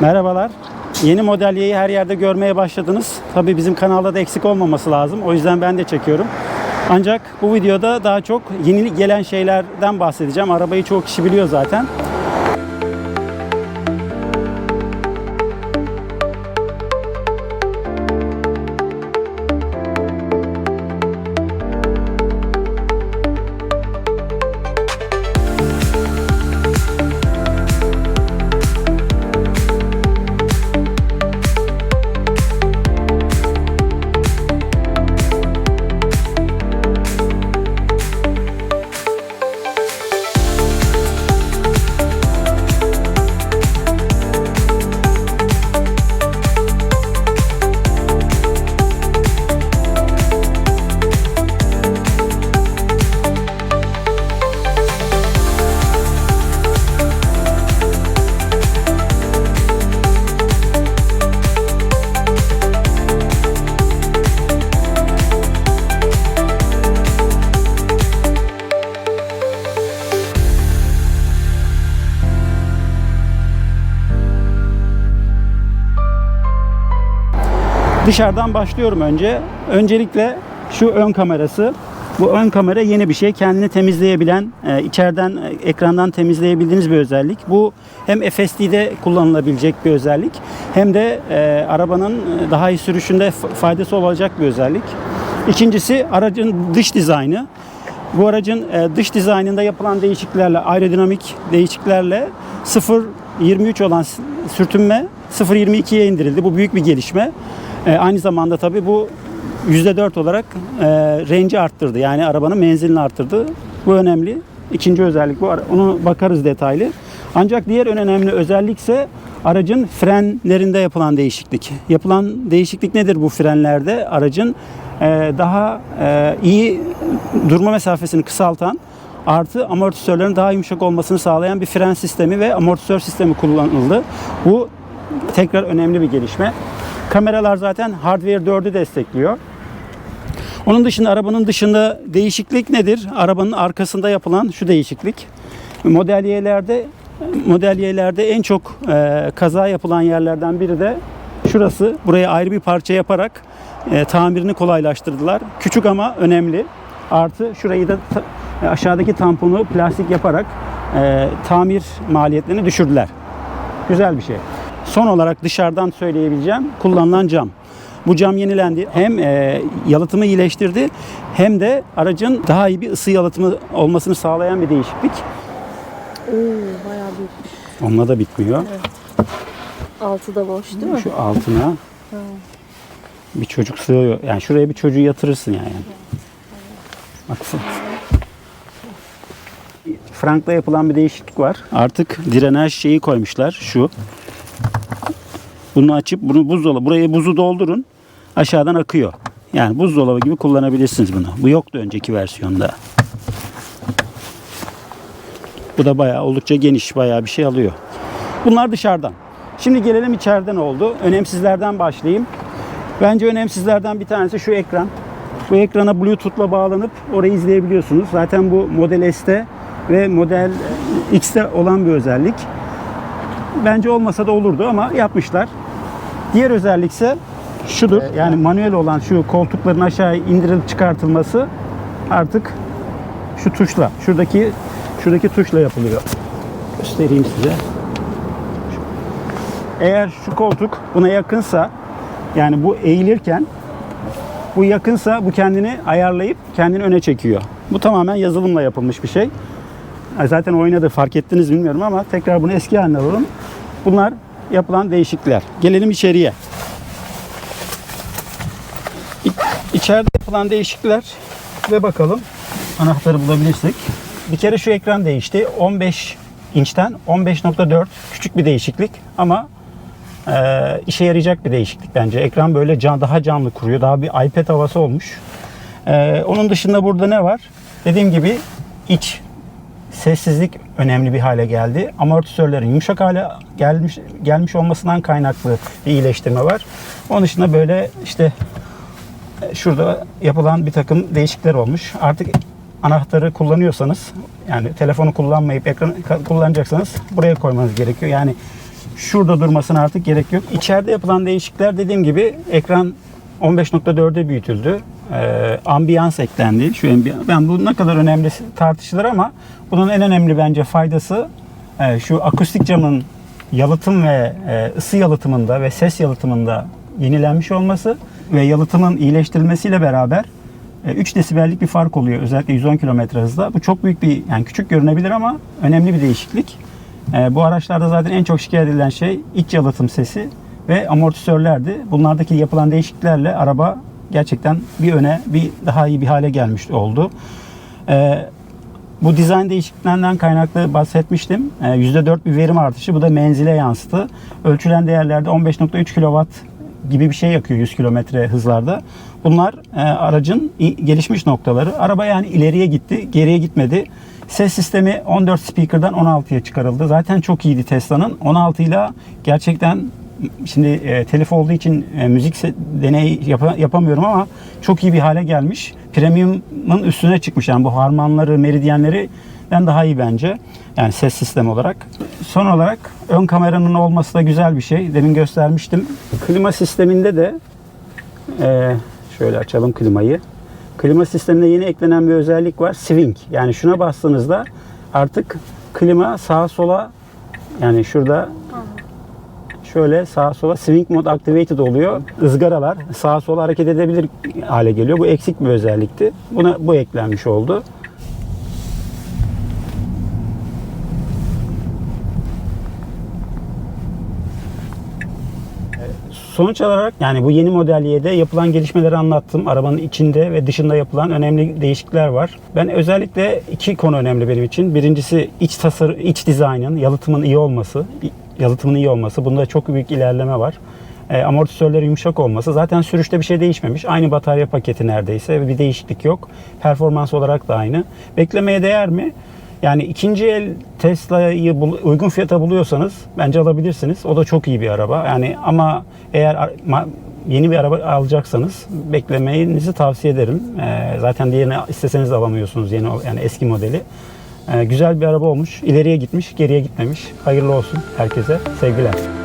Merhabalar. Yeni model Y'yi her yerde görmeye başladınız. Tabii bizim kanalda da eksik olmaması lazım. O yüzden ben de çekiyorum. Ancak bu videoda daha çok yeni gelen şeylerden bahsedeceğim. Arabayı çoğu kişi biliyor zaten. Dışarıdan başlıyorum önce. Öncelikle şu ön kamerası. Bu ön kamera yeni bir şey. Kendini temizleyebilen, e, içeriden e, ekrandan temizleyebildiğiniz bir özellik. Bu hem FSD'de kullanılabilecek bir özellik hem de e, arabanın daha iyi sürüşünde faydası olacak bir özellik. İkincisi aracın dış dizaynı. Bu aracın e, dış dizaynında yapılan değişikliklerle, aerodinamik değişikliklerle 0.23 olan sürtünme 0.22'ye indirildi. Bu büyük bir gelişme. E, aynı zamanda tabii bu %4 olarak e, range'i arttırdı. Yani arabanın menzilini arttırdı. Bu önemli. İkinci özellik bu. Onu bakarız detaylı. Ancak diğer en önemli özellik ise aracın frenlerinde yapılan değişiklik. Yapılan değişiklik nedir bu frenlerde? Aracın e, daha e, iyi durma mesafesini kısaltan artı amortisörlerin daha yumuşak olmasını sağlayan bir fren sistemi ve amortisör sistemi kullanıldı. Bu tekrar önemli bir gelişme. Kameralar zaten Hardware 4'ü destekliyor. Onun dışında arabanın dışında değişiklik nedir? Arabanın arkasında yapılan şu değişiklik. Model Y'lerde Model Y'lerde en çok e, kaza yapılan yerlerden biri de şurası. Buraya ayrı bir parça yaparak e, tamirini kolaylaştırdılar. Küçük ama önemli. Artı şurayı da ta- aşağıdaki tamponu plastik yaparak e, tamir maliyetlerini düşürdüler. Güzel bir şey. Son olarak dışarıdan söyleyebileceğim kullanılan cam. Bu cam yenilendi. Hem e, yalıtımı iyileştirdi hem de aracın daha iyi bir ısı yalıtımı olmasını sağlayan bir değişiklik. Oo, bayağı büyükmüş. Onunla da bitmiyor. Altı da boş değil mi? Şu altına bir çocuk sığıyor. Yani şuraya bir çocuğu yatırırsın yani. Bak f- Frank'ta yapılan bir değişiklik var. Artık direnaj şeyi koymuşlar. Şu. Bunu açıp bunu buzdolabı. Buraya buzu doldurun. Aşağıdan akıyor. Yani buzdolabı gibi kullanabilirsiniz bunu. Bu yoktu önceki versiyonda. Bu da bayağı oldukça geniş, bayağı bir şey alıyor. Bunlar dışarıdan. Şimdi gelelim içeriden oldu. Önemsizlerden başlayayım. Bence önemsizlerden bir tanesi şu ekran. Bu ekrana Bluetooth'la bağlanıp orayı izleyebiliyorsunuz. Zaten bu Model S'te ve Model X'te olan bir özellik. Bence olmasa da olurdu ama yapmışlar. Diğer özellik ise şudur. Yani manuel olan şu koltukların aşağı indirilip çıkartılması artık şu tuşla, şuradaki şuradaki tuşla yapılıyor. Göstereyim size. Eğer şu koltuk buna yakınsa yani bu eğilirken bu yakınsa bu kendini ayarlayıp kendini öne çekiyor. Bu tamamen yazılımla yapılmış bir şey. Zaten oynadı fark ettiniz bilmiyorum ama tekrar bunu eski haline alalım. Bunlar yapılan değişiklikler. Gelelim içeriye. İçeride yapılan değişiklikler ve bakalım anahtarı bulabilirsek. Bir kere şu ekran değişti. 15 inçten 15.4 küçük bir değişiklik ama e, işe yarayacak bir değişiklik bence. Ekran böyle can, daha canlı kuruyor. Daha bir iPad havası olmuş. E, onun dışında burada ne var? Dediğim gibi iç sessizlik önemli bir hale geldi. Amortisörlerin yumuşak hale gelmiş gelmiş olmasından kaynaklı bir iyileştirme var. Onun dışında böyle işte e, şurada yapılan bir takım değişiklikler olmuş. Artık anahtarı kullanıyorsanız yani telefonu kullanmayıp ekranı kullanacaksanız buraya koymanız gerekiyor. Yani şurada durmasına artık gerek yok. İçeride yapılan değişiklikler dediğim gibi ekran 15.4'e büyütüldü. Ee, ambiyans eklendi. Şu ambi- ben bu ne kadar önemli tartışılır ama bunun en önemli bence faydası e, şu akustik camın yalıtım ve e, ısı yalıtımında ve ses yalıtımında yenilenmiş olması ve yalıtımın iyileştirilmesiyle beraber e, 3 desibellik bir fark oluyor özellikle 110 km hızla. Bu çok büyük bir yani küçük görünebilir ama önemli bir değişiklik. E, Bu araçlarda zaten en çok şikayet edilen şey iç yalıtım sesi ve amortisörlerdi. Bunlardaki yapılan değişikliklerle araba gerçekten bir öne bir daha iyi bir hale gelmiş oldu. E, bu dizayn değişikliklerinden kaynaklı bahsetmiştim. Ee, %4 bir verim artışı. Bu da menzile yansıdı. Ölçülen değerlerde 15.3 kW gibi bir şey yakıyor 100 km hızlarda. Bunlar e, aracın gelişmiş noktaları. Araba yani ileriye gitti, geriye gitmedi. Ses sistemi 14 speaker'dan 16'ya çıkarıldı. Zaten çok iyiydi Tesla'nın. 16 ile gerçekten şimdi e, telif olduğu için e, müzik deneyi yapa- yapamıyorum ama çok iyi bir hale gelmiş. Premium'ın üstüne çıkmış. Yani bu harmanları, meridyenlerinden daha iyi bence. Yani ses sistemi olarak. Son olarak ön kameranın olması da güzel bir şey. Demin göstermiştim. Klima sisteminde de e, şöyle açalım klimayı. Klima sistemine yeni eklenen bir özellik var. Swing. Yani şuna bastığınızda artık klima sağa sola yani şurada şöyle sağa sola swing mode activated oluyor. Izgaralar sağa sola hareket edebilir hale geliyor. Bu eksik bir özellikti. Buna bu eklenmiş oldu. Sonuç olarak yani bu yeni model Y'de yapılan gelişmeleri anlattım. Arabanın içinde ve dışında yapılan önemli değişiklikler var. Ben özellikle iki konu önemli benim için. Birincisi iç tasarı, iç dizaynın, yalıtımın iyi olması. Yalıtımın iyi olması. Bunda çok büyük ilerleme var. E, amortisörleri yumuşak olması. Zaten sürüşte bir şey değişmemiş. Aynı batarya paketi neredeyse. Bir değişiklik yok. Performans olarak da aynı. Beklemeye değer mi? Yani ikinci el Tesla'yı uygun fiyata buluyorsanız bence alabilirsiniz. O da çok iyi bir araba. Yani ama eğer yeni bir araba alacaksanız beklemenizi tavsiye ederim. Ee, zaten diğerini isteseniz de alamıyorsunuz yeni yani eski modeli. Ee, güzel bir araba olmuş. İleriye gitmiş, geriye gitmemiş. Hayırlı olsun herkese. Sevgiler.